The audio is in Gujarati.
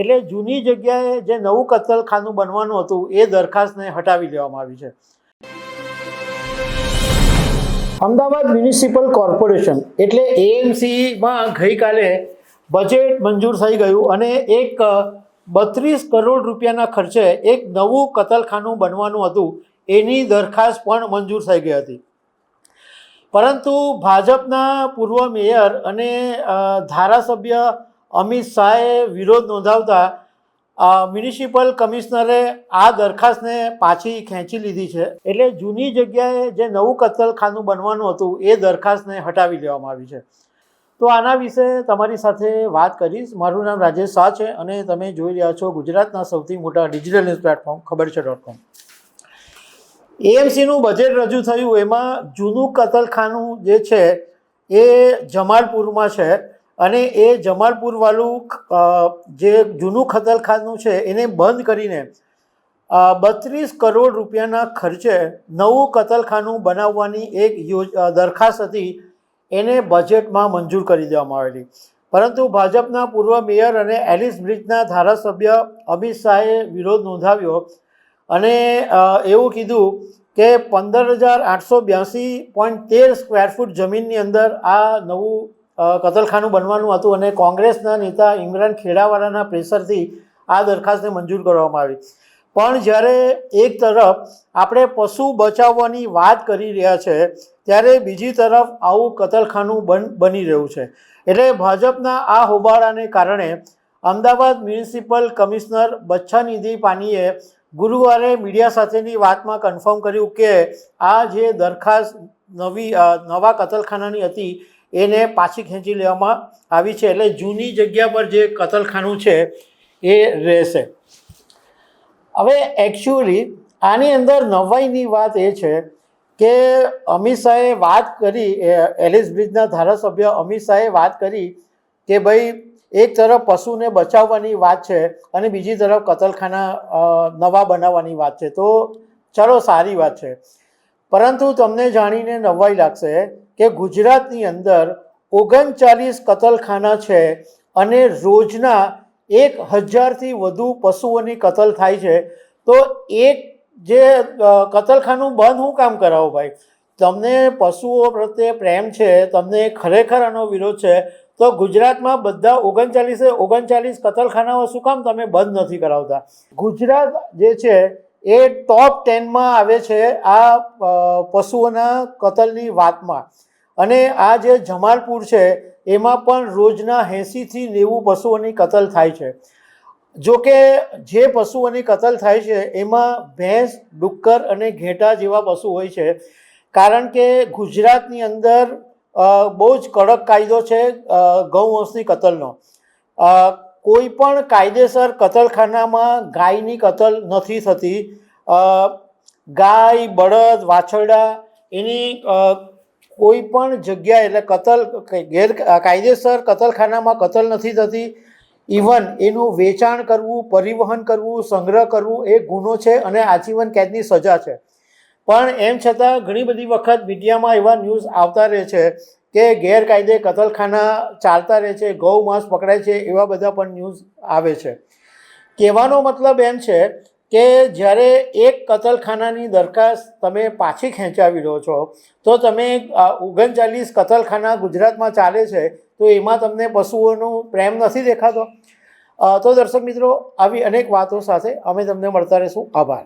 એટલે જૂની જગ્યાએ જે નવું કતલખાનું બનવાનું હતું, એ દરખાસ્તને હટાવી લેવામાં આવી છે. અમદાવાદ મ્યુનિસિપલ કોર્પોરેશન એટલે એએમસીમાં ગઈકાલે બજેટ મંજૂર થઈ ગયું અને એક બત્રીસ કરોડ રૂપિયાના ખર્ચે એક નવું કતલખાનું બનવાનું હતું, એની દરખાસ્ત પણ મંજૂર થઈ ગઈ હતી. પરંતુ ભાજપના પૂર્વ મેયર અને ધારાસભ્ય અમિત શાહે વિરોધ નોંધાવતા મ્યુનિસિપલ કમિશનરે આ દરખાસ્તને પાછી ખેંચી લીધી છે. એટલે જૂની જગ્યાએ જે નવું કતલખાનું બનવાનું હતું, એ દરખાસ્તને હટાવી લેવામાં આવી છે. તો આના વિશે તમારી સાથે વાત કરીશ. મારું નામ રાજેશ શાહ છે અને તમે જોઈ રહ્યા છો ગુજરાતના સૌથી મોટા ડિજિટલ ન્યૂઝ પ્લેટફોર્મ, ખબર છે ડોટ કોમ એએમસીનું બજેટ રજૂ થયું, એમાં જૂનું કતલખાનું જે છે, એ જમાલપુરમાં છે. અને એ જમાલપુરવાળું જે જૂનું કતલખાનું છે, એને બંધ કરીને બત્રીસ કરોડ રૂપિયાના ખર્ચે નવું કતલખાનું બનાવવાની એક દરખાસ્ત હતી, એને બજેટમાં મંજૂર કરી દેવામાં આવેલી. પરંતુ ભાજપના પૂર્વ મેયર અને એલિસ બ્રિજના ધારાસભ્ય અમિત શાહે વિરોધ નોંધાવ્યો અને એવું કીધું કે પંદર હજાર આઠસો બ્યાસી પોઈન્ટ તેર સ્ક્વેર ફૂટ જમીનની અંદર આ નવું કતલખાનું બનવાનું હતું અને કોંગ્રેસના નેતા ઇમરાન ખેડાવાળાના પ્રેશરથી આ દરખાસ્તને મંજૂર કરવામાં આવી. પણ જ્યારે એક તરફ આપણે પશુ બચાવવાની વાત કરી રહ્યા છે, ત્યારે બીજી તરફ આવું કતલખાનું બન, બની રહ્યું છે. એટલે ભાજપના આ હોબાળાને કારણે અમદાવાદ મ્યુનિસિપલ કમિશનર બચ્છાનિધિ પાનીએ ગુરુવારે મીડિયા સાથેની વાતમાં કન્ફર્મ કર્યું કે આ જે દરખાસ્ત નવી નવા કતલખાનાની હતી એને પાછી ખેંચી લેવામાં આવી છે. એટલે જૂની જગ્યા પર જે કતલખાનું છે, એ રહેશે. હવે એકચ્યુઅલી આની અંદર નવાઈની વાત એ છે કે અમિત શાહે વાત કરી એલિસ બ્રિજના ધારાસભ્ય અમિત શાહે વાત કરી કે ભાઈ એક તરફ પશુને બચાવવાની વાત છે અને બીજી તરફ કતલખાના નવા બનાવવાની વાત છે. તો ચાલો સારી વાત છે. પરંતુ તમને જાણીને નવાઈ લાગશે કે ગુજરાતની અંદર ઓગણચાલીસ કતલખાના છે અને રોજના એક હજારથી વધુ પશુઓની કતલ થાય છે. તો એક જે કતલખાનું બંધ હું કામ કરાવો ભાઈ? તમને પશુઓ પ્રત્યે પ્રેમ છે, તમને ખરેખર આનો વિરોધ છે, તો ગુજરાતમાં બધા ઓગણચાલીસે ઓગણચાલીસ કતલખાનાઓ શું કામ તમે બંધ નથી કરાવતા? ગુજરાત જે છે એ ટોપ ટેનમાં આવે છે આ પશુઓના કતલની વાતમાં. અને આ જે જમાલપુર છે, એમાં પણ રોજના એંસીથી નેવું પશુઓની કતલ થાય છે. જો કે જે પશુઓની કતલ થાય છે, એમાં ભેંસ, ડુક્કર અને ઘેટા જેવા પશુ હોય છે. કારણ કે ગુજરાતની અંદર બહુ જ કડક કાયદો છે ગૌવંશની કતલનો. કોઈ પણ કાયદેસર કતલખાનામાં ગાયની કતલ નથી થતી. ગાય, બળદ, વાછરડા એની કોઈ પણ જગ્યાએ એટલે કતલ ગેર, કાયદેસર કતલખાનામાં કતલ નથી થતી. ઇવન એનું વેચાણ કરવું, પરિવહન કરવું, સંગ્રહ કરવું એ ગુનો છે અને આજીવન કેદની સજા છે. પણ એમ છતાં ઘણી બધી વખત મીડિયામાં એવા ન્યૂઝ આવતા રહે છે કે ગેરકાયદે કતલખાના ચાલતા રહે છે, ગૌ માંસ પકડાય છે, એવા બધા પણ ન્યૂઝ આવે છે. કહેવાનો મતલબ એમ છે કે જ્યારે એક કતલખાનાની દરખાસ્ત તમે પાછી ખેંચાવી લો છો, તો તમે ઓગણચાલીસ કતલખાના ગુજરાતમાં ચાલે છે, તો એમાં તમને પશુઓનો પ્રેમ નથી દેખાતો. તો દર્શક મિત્રો, આવી અનેક વાતો સાથે અમે તમને મળતા રહીશું. આભાર.